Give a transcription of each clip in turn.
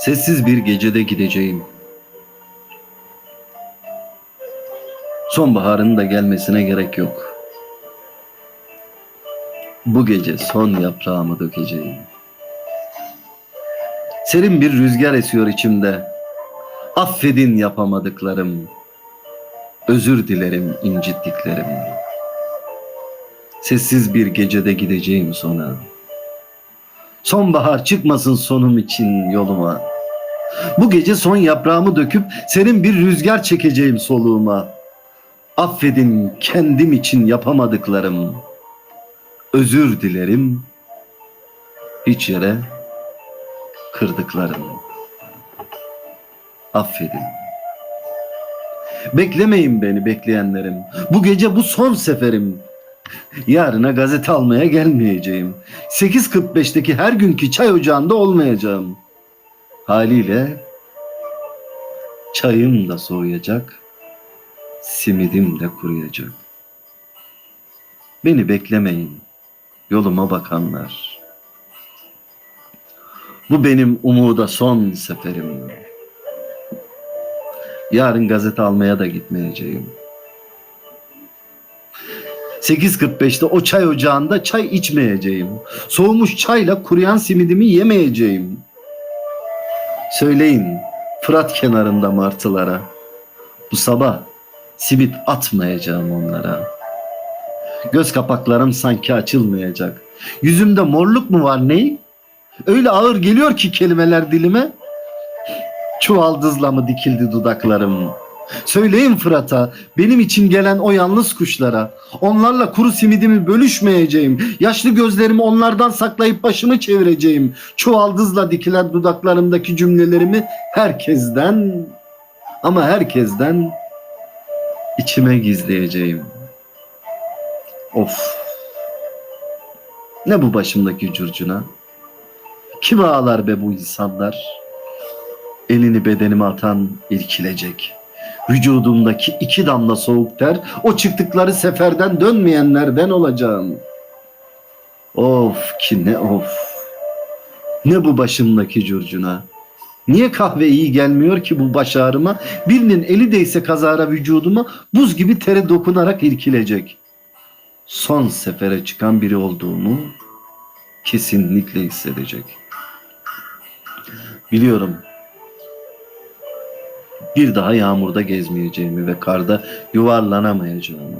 Sessiz bir gecede gideceğim. Sonbaharın da gelmesine gerek yok. Bu gece son yaprağımı dökeceğim. Serin bir rüzgar esiyor içimde. Affedin yapamadıklarım. Özür dilerim incittiklerim. Sessiz bir gecede gideceğim sona. Sonbahar çıkmasın sonum için yoluma. Bu gece son yaprağımı döküp serin bir rüzgar çekeceğim soluğuma. Affedin kendim için yapamadıklarım. Özür dilerim hiç yere kırdıklarım. Affedin. Beklemeyin beni bekleyenlerim. Bu gece bu son seferim. Yarına gazete almaya gelmeyeceğim. 8.45'teki her günkü çay ocağında olmayacağım. Haliyle çayım da soğuyacak, simidim de kuruyacak. Beni beklemeyin, yoluma bakanlar. Bu benim umuda son seferim. Yarın gazete almaya da gitmeyeceğim. 8.45'te o çay ocağında çay içmeyeceğim. Soğumuş çayla kuruyan simidimi yemeyeceğim. Söyleyin Fırat kenarında martılara. Bu sabah simit atmayacağım onlara. Göz kapaklarım sanki açılmayacak. Yüzümde morluk mu var ney? Öyle ağır geliyor ki kelimeler dilime. Çuvaldızla mı dikildi dudaklarım? Söyleyin Fırat'a, benim için gelen o yalnız kuşlara. Onlarla kuru simidimi bölüşmeyeceğim. Yaşlı gözlerimi onlardan saklayıp başımı çevireceğim. Çuvaldızla dikilen dudaklarımdaki cümlelerimi herkesten ama herkesten içime gizleyeceğim. Of. Ne bu başımdaki curcuna? Kim ağlar be bu insanlar? Elini bedenime atan irkilecek. Vücudumdaki iki damla soğuk ter, o çıktıkları seferden dönmeyenlerden olacağım. Of ki ne of. Ne bu başımdaki curcuna. Niye kahve iyi gelmiyor ki bu baş ağrıma? Birinin eli değse kazara vücuduma buz gibi tere dokunarak irkilecek. Son sefere çıkan biri olduğumu kesinlikle hissedecek. Biliyorum bir daha yağmurda gezmeyeceğimi ve karda yuvarlanamayacağımı.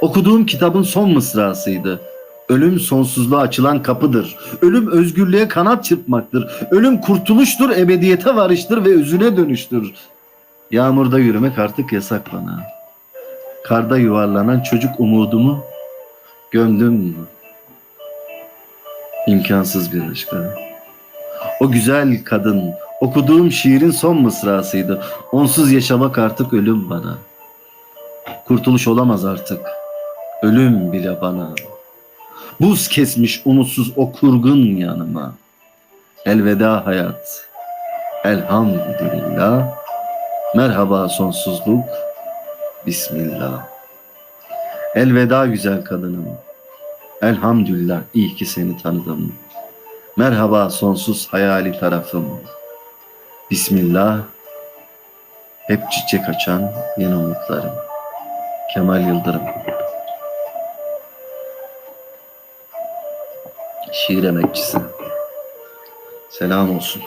Okuduğum kitabın son mısrasıydı. Ölüm sonsuzluğa açılan kapıdır. Ölüm özgürlüğe kanat çırpmaktır. Ölüm kurtuluştur, ebediyete varıştır ve özüne dönüştür. Yağmurda yürümek artık yasak bana. Karda yuvarlanan çocuk umudumu gömdüm. İmkansız bir aşka. O güzel kadın okuduğum şiirin son mısrasıydı. Onsuz yaşamak artık ölüm bana. Kurtuluş olamaz artık. Ölüm bile bana. Buz kesmiş umutsuz o kurgun yanıma. Elveda hayat. Elhamdülillah. Merhaba sonsuzluk. Bismillah. Elveda güzel kadınım. Elhamdülillah iyi ki seni tanıdım. Merhaba sonsuz hayali tarafım. Bismillah. Hep çiçek açan yeni umutlarım. Kemal Yıldırım. Şiir emekçisi. Selam olsun.